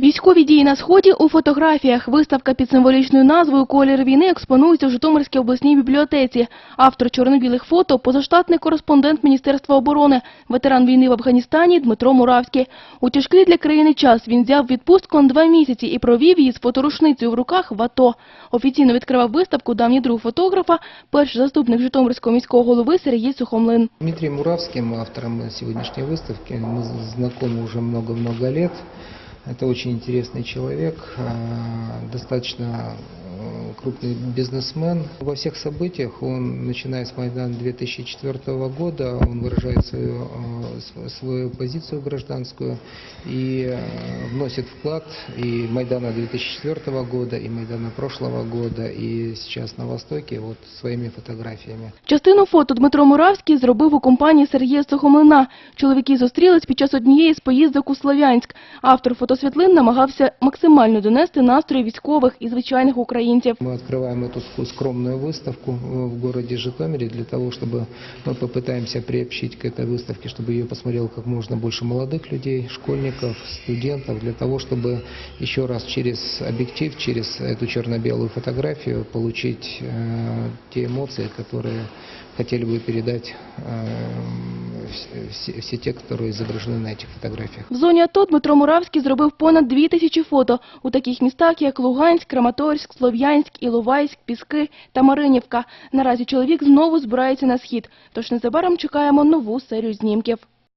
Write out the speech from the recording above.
Військові дії на сході у фотографіях. Виставка під символічною назвою Колір війни експонується у Житомирській обласній бібліотеці. Автор чорно-білих фото позаштатний кореспондент Міністерства оборони, ветеран війни в Афганістані Дмитро Муравський. У тяжкий для країни час він взяв відпустку на два місяці і провів її з фоторушницею в руках в АТО. Офіційно відкривав виставку давній друг фотографа, перший заступник Житомирського міського голови Сергій Сухомлин. Дмитрием Муравским, автором сегодняшней выставки, мы знакомы уже много-много лет. Это очень интересный человек, э, достаточно э, крупный бизнесмен. Во всех событиях он, начиная с Майдана 2004 года, он выражает свою, э, св- свою позицию гражданскую и э, вносит вклад и Майдана 2004 года, и Майдана прошлого года, и сейчас на Востоке вот своими фотографиями. Частину фото Дмитро Муравський зробив у компанії Сергія Сухомлина. Чоловіки зустрілись під час однієї з поїздок у Слов'янськ. Автор фотосвітлин намагався максимально донести настрої військових і звичайних українців. українців. Ми відкриваємо цю скромну виставку э, в городе Житомире для того, чтобы мы попытаемся приобщить к этой выставке, чтобы ее посмотрел как можно больше молодых людей, школьников, студентов, для того, чтобы еще раз через объектив, через цю чорно-білу фотографію отримати э, ті емоції, які хотіли би передати э, передать э, вс- все, все те, которые изображены на этих фотографиях. В зоні АТО Дмитро Муравський зробив понад дві тисячі фото у таких містах, як Луганськ, Краматорськ, Слов'янськ, Іловайськ, Піски та Маринівка. Наразі чоловік знову збирається на схід, тож незабаром чекаємо нову серію знімків.